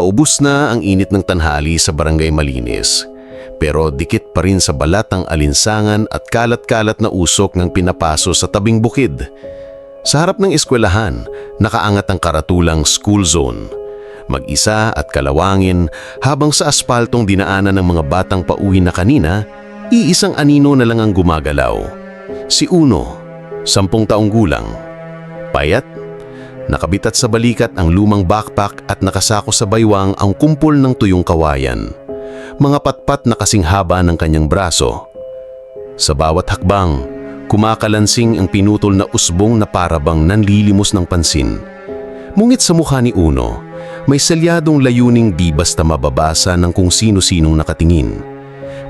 Paubos na ang init ng tanghali sa barangay Malinis. Pero dikit pa rin sa balat ang alinsangan at kalat-kalat na usok ng pinapaso sa tabing bukid. Sa harap ng eskwelahan, nakaangat ang karatulang school zone. Mag-isa at kalawangin habang sa aspaltong dinaanan ng mga batang pauwi na kanina, iisang anino na lang ang gumagalaw. Si Uno, sampung taong gulang. Payat, nakabitat sa balikat ang lumang backpack at nakasako sa baywang ang kumpol ng tuyong kawayan. Mga patpat na kasing haba ng kanyang braso. Sa bawat hakbang, kumakalansing ang pinutol na usbong na parabang nanlilimos ng pansin. Mungit sa mukha ni Uno, may salyadong layuning di basta mababasa ng kung sino-sinong nakatingin.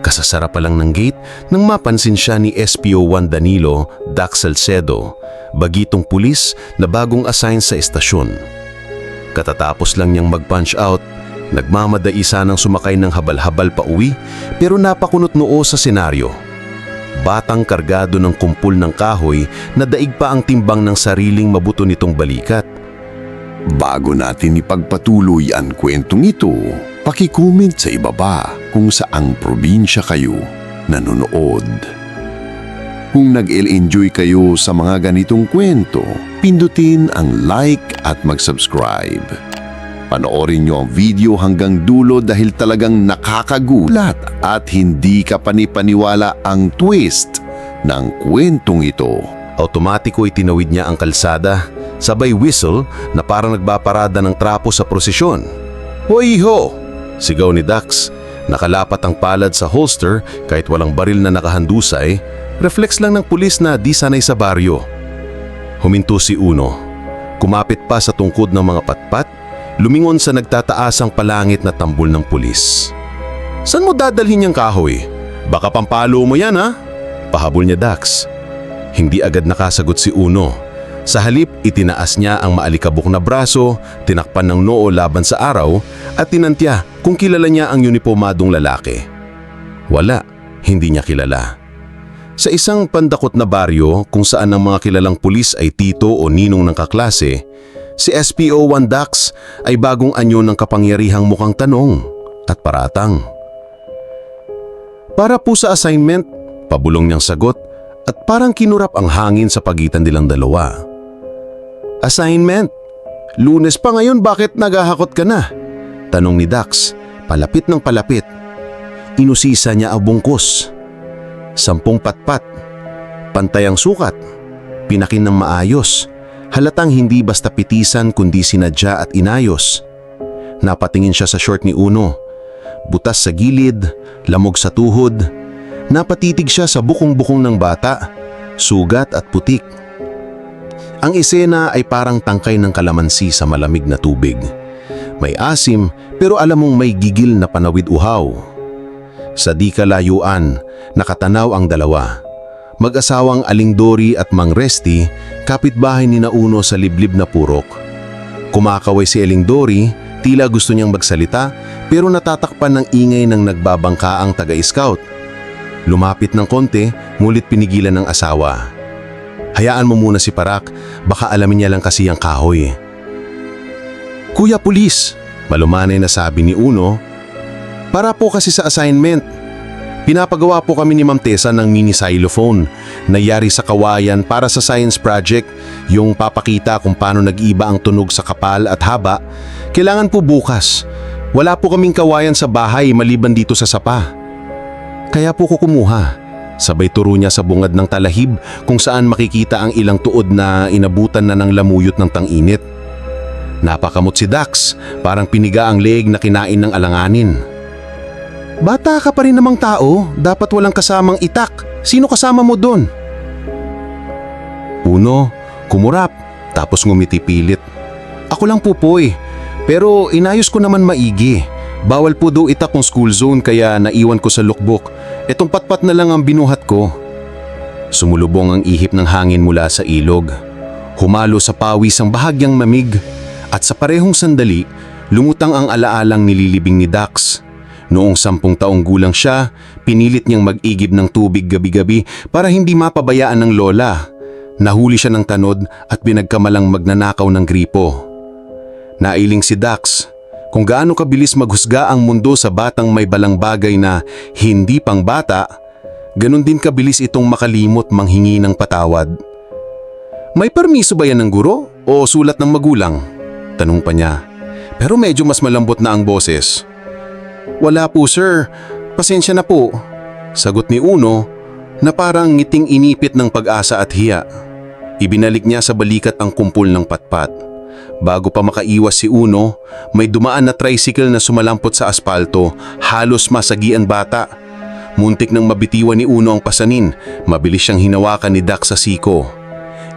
Kasasara pa lang ng gate nang mapansin siya ni SPO1 Danilo Dax Salcedo, bagitong pulis na bagong assign sa estasyon. Katatapos lang niyang mag-punch out, nagmamadai sanang sumakay ng habal-habal pa uwi pero napakunot noo sa senaryo. Batang kargado ng kumpul ng kahoy na daig pa ang timbang ng sariling mabuto nitong balikat. Bago natin ipagpatuloy ang kwentong ito, pakicomment sa ibaba kung saang probinsya kayo nanonood. Kung nag-enjoy kayo sa mga ganitong kwento, pindutin ang like at mag-subscribe. Panoorin nyo ang video hanggang dulo dahil talagang nakakagulat at hindi ka panipaniwala ang twist ng kwentong ito. Automatiko itinawid niya ang kalsada, sabay whistle na parang nagbaparada ng trapo sa prosesyon. Hoy ho! Sigaw ni Dax. Nakalapat ang palad sa holster kahit walang baril na nakahandusay, reflex lang ng pulis na di sanay sa baryo. Huminto si Uno. Kumapit pa sa tungkod ng mga patpat, lumingon sa nagtataasang palangit na tambol ng pulis. San mo dadalhin yung kahoy? Baka pampalo mo yan ha? Pahabol niya Dax. Hindi agad nakasagot si Uno. Sa halip, itinaas niya ang maalikabok na braso, tinakpan ng noo laban sa araw, at tinantya kung kilala niya ang uniformadong lalaki. Wala, hindi niya kilala. Sa isang pandakot na baryo kung saan ang mga kilalang pulis ay tito o ninong ng kaklase, si SPO1 Dax ay bagong anyo ng kapangyarihang mukhang tanong at paratang. Para po sa assignment, pabulong niyang sagot at parang kinurap ang hangin sa pagitan nilang dalawa. Assignment? Lunes pa ngayon bakit naghahakot ka na? Tanong ni Dax, palapit ng palapit. Inusisa niya ang bungkos. Sampung patpat. Pantay ang sukat. Pinakin ng maayos. Halatang hindi basta pitisan kundi sinadya at inayos. Napatingin siya sa short ni Uno. Butas sa gilid, lamog sa tuhod. Napatitig siya sa bukong-bukong ng bata, sugat at putik. Ang esena ay parang tangkay ng kalamansi sa malamig na tubig. May asim pero alam mong may gigil na panawid uhaw. Sa di kalayuan, nakatanaw ang dalawa. Mag-asawang Aling Dory at Mang Resti, kapitbahay ni Nauno sa liblib na purok. Kumakaway si Aling Dory, tila gusto niyang magsalita pero natatakpan ng ingay ng nagbabangkaang taga-scout. Lumapit ng konti, ngulit pinigilan ng asawa. Hayaan mo muna si Parak, baka alamin niya lang kasi ang kahoy. Kuya Pulis, malumanay na sabi ni Uno, para po kasi sa assignment. Pinapagawa po kami ni Ma'am Tessa ng mini xylophone na yari sa kawayan para sa science project, yung papakita kung paano nag-iba ang tunog sa kapal at haba. Kailangan po bukas. Wala po kaming kawayan sa bahay maliban dito sa sapa. Kaya po ko kumuha. Sabay turo niya sa bungad ng talahib kung saan makikita ang ilang tuod na inabutan na ng lamuyot ng tanginit. Napakamot si Dax, parang piniga ang leeg na kinain ng alanganin. Bata ka pa rin namang tao, dapat walang kasamang itak. Sino kasama mo doon? Uno, kumurap, tapos ngumiti pilit. Ako lang po po eh, pero inayos ko naman maigi. Bawal po daw itak ng school zone kaya naiwan ko sa lookbook. Etong patpat na lang ang binuhat ko. Sumulubong ang ihip ng hangin mula sa ilog. Humalo sa pawis ang bahagyang mamig. At sa parehong sandali, lumutang ang alaalang nililibing ni Dax. Noong sampung taong gulang siya, pinilit niyang mag-igib ng tubig gabi-gabi para hindi mapabayaan ng lola. Nahuli siya ng tanod at pinagkamalang magnanakaw ng gripo. Nailing si Dax, Kung gaano kabilis maghusga ang mundo sa batang may balang bagay na hindi pang bata, ganun din kabilis itong makalimot manghingi ng patawad. May permiso ba yan ng guro o sulat ng magulang? Tanong pa niya. Pero medyo mas malambot na ang boses. Wala po sir, pasensya na po. Sagot ni Uno na parang ngiting inipit ng pag-asa at hiya. Ibinalik niya sa balikat ang kumpul ng patpat. Bago pa makaiwas si Uno, may dumaan na tricycle na sumalampot sa aspalto, halos masagian bata. Muntik nang mabitiwan ni Uno ang pasanin, mabilis siyang hinawakan ni Dax sa siko.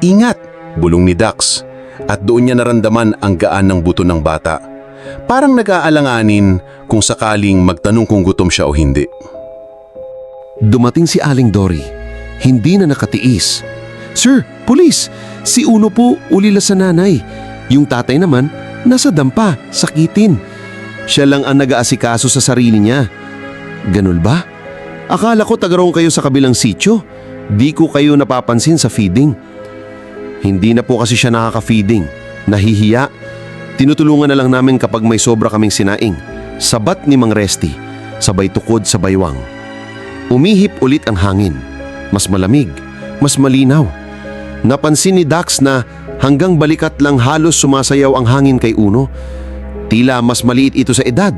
Ingat! Bulong ni Dax. At doon niya naramdaman ang gaan ng buto ng bata. Parang nag-aalanganin kung sakaling magtanong kung gutom siya o hindi. Dumating si Aling Dory. Hindi na nakatiis. Sir, pulis! Si Uno po ulila sa nanay. Yung tatay naman, nasa dampa, sakitin. Siya lang ang nag-aasikaso sa sarili niya. Ganun ba? Akala ko tagarong kayo sa kabilang sityo. Di ko kayo napapansin sa feeding. Hindi na po kasi siya nakaka-feeding. Nahihiya. Tinutulungan na lang namin kapag may sobra kaming sinaing. Sabat ni Mang Resty. Sabay tukod sa baywang. Umihip ulit ang hangin. Mas malamig, mas malinaw. Napansin ni Dax na hanggang balikat lang halos sumasayaw ang hangin kay Uno. Tila mas maliit ito sa edad.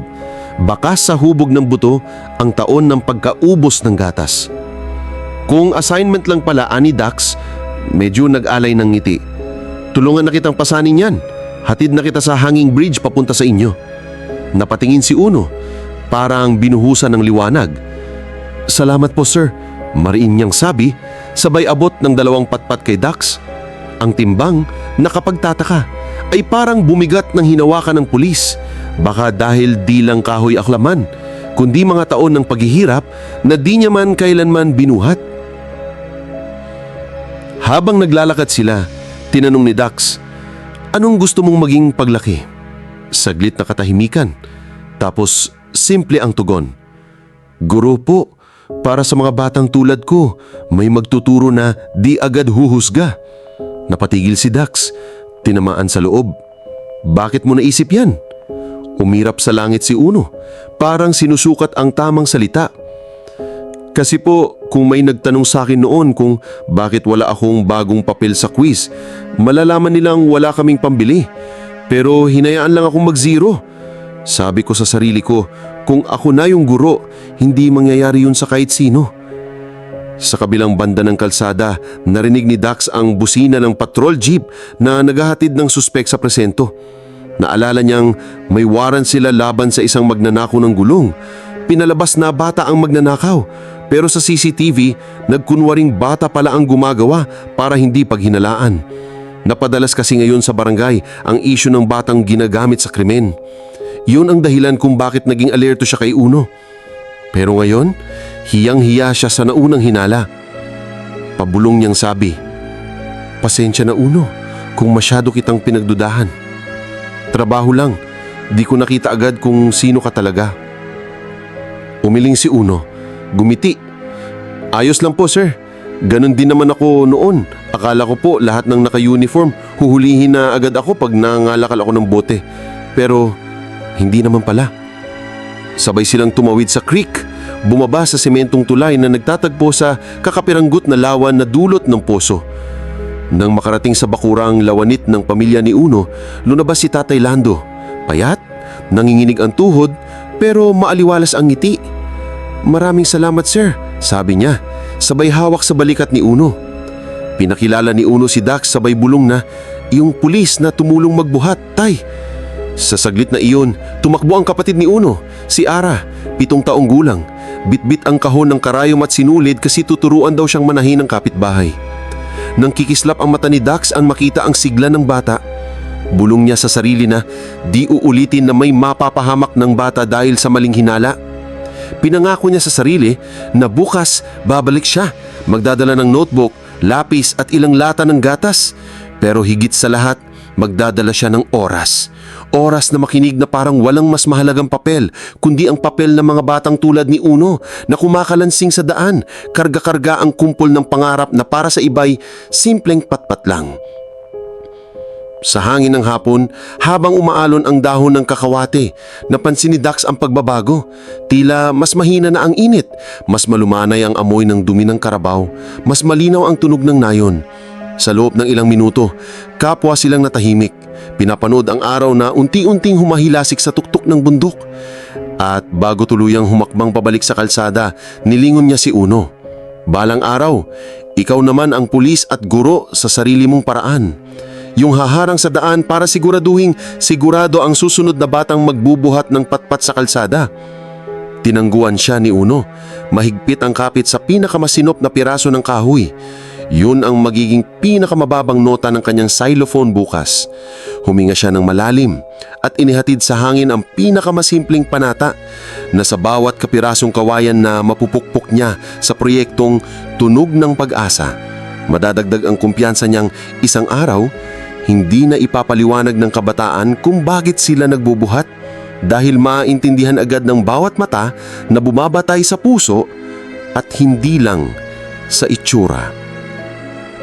Bakas sa hubog ng buto ang taon ng pagkaubos ng gatas. Kung assignment lang pala ani Dax, medyo nag-alay ng ngiti. Tulungan na kitang pasanin yan. Hatid na kita sa hanging bridge papunta sa inyo. Napatingin si Uno, parang binuhusan ng liwanag. Salamat po sir, mariin niyang sabi, sabay abot ng dalawang patpat kay Dax. Ang timbang, nakapagtataka, ay parang bumigat ng hinawakan ng pulis. Baka dahil di lang kahoy aklaman, kundi mga taon ng paghihirap na di niya man kailanman binuhat. Habang naglalakad sila, tinanong ni Dax, Anong gusto mong maging paglaki? Saglit na katahimikan. Tapos simple ang tugon. Guro po, para sa mga batang tulad ko, may magtuturo na di agad huhusga. Napatigil si Dax, tinamaan sa loob. Bakit mo naisip yan? Umirap sa langit si Uno, parang sinusukat ang tamang salita. Kasi po, kung may nagtanong sa akin noon kung bakit wala akong bagong papel sa quiz, malalaman nilang wala kaming pambili. Pero hinayaan lang akong mag-zero. Sabi ko sa sarili ko, kung ako na yung guro, hindi mangyayari yun sa kahit sino. Sa kabilang banda ng kalsada, narinig ni Dax ang busina ng patrol jeep na naghahatid ng suspek sa presento. Naalala niyang may warrant sila laban sa isang magnanakaw ng gulong. Pinalabas na bata ang magnanakaw pero sa CCTV nagkunwaring bata pala ang gumagawa para hindi paghinalaan. Napadalas kasi ngayon sa barangay ang isyu ng batang ginagamit sa krimen. Yun ang dahilan kung bakit naging alerto siya kay Uno. Pero ngayon, hiyang-hiya siya sa naunang hinala. Pabulong niyang sabi, Pasensya na Uno kung masyado kitang pinagdudahan. Trabaho lang, di ko nakita agad kung sino ka talaga. Umiling si Uno, gumiti. Ayos lang po sir, ganon din naman ako noon. Akala ko po lahat ng naka-uniform, huhulihin na agad ako pag nangalakal ako ng bote. Pero hindi naman pala. Sabay silang tumawid sa creek, bumaba sa sementong tulay na nagtatagpo sa kakapiranggut na lawan na dulot ng poso. Nang makarating sa bakurang lawanit ng pamilya ni Uno, lunabas si Tatay Lando. Payat, nanginginig ang tuhod, pero maaliwalas ang ngiti. Maraming salamat sir, sabi niya, sabay hawak sa balikat ni Uno. Pinakilala ni Uno si Dax sabay bulong na yung pulis na tumulong magbuhat, tay. Sa saglit na iyon, tumakbo ang kapatid ni Uno, si Ara, pitong taong gulang. Bitbit ang kahon ng karayom at sinulid kasi tuturuan daw siyang manahin ng kapitbahay. Nang kikislap ang mata ni Dax ang makita ang sigla ng bata, bulong niya sa sarili na di uulitin na may mapapahamak ng bata dahil sa maling hinala. Pinangako niya sa sarili na bukas babalik siya, magdadala ng notebook, lapis at ilang lata ng gatas. Pero higit sa lahat, magdadala siya ng oras. Oras na makinig na parang walang mas mahalagang papel, kundi ang papel ng mga batang tulad ni Uno na kumakalansing sa daan, karga-karga ang kumpol ng pangarap na para sa iba'y simpleng patpat lang. Sa hangin ng hapon, habang umaalon ang dahon ng kakawate, napansin ni Dax ang pagbabago. Tila mas mahina na ang init, mas malumanay ang amoy ng dumi ng karabaw, mas malinaw ang tunog ng nayon. Sa loob ng ilang minuto, kapwa silang natahimik. Pinapanood ang araw na unti-unting humahilasik sa tuktok ng bundok. At bago tuluyang humakbang pabalik sa kalsada, nilingon niya si Uno. Balang araw, ikaw naman ang pulis at guro sa sarili mong paraan. Yung haharang sa daan para siguraduhin sigurado ang susunod na batang magbubuhat ng patpat sa kalsada. Tinangguan siya ni Uno. Mahigpit ang kapit sa pinakamasinop na piraso ng kahoy. Yun ang magiging pinakamababang nota ng kanyang xylophone bukas. Huminga siya ng malalim at inihatid sa hangin ang pinakamasimpleng panata na sa bawat kapirasong kawayan na mapupukpok niya sa proyektong Tunog ng Pag-asa. Madadagdag ang kumpiyansa niyang isang araw, hindi na ipapaliwanag ng kabataan kung bakit sila nagbubuhat dahil maintindihan agad ng bawat mata na bumabatay sa puso at hindi lang sa itsura.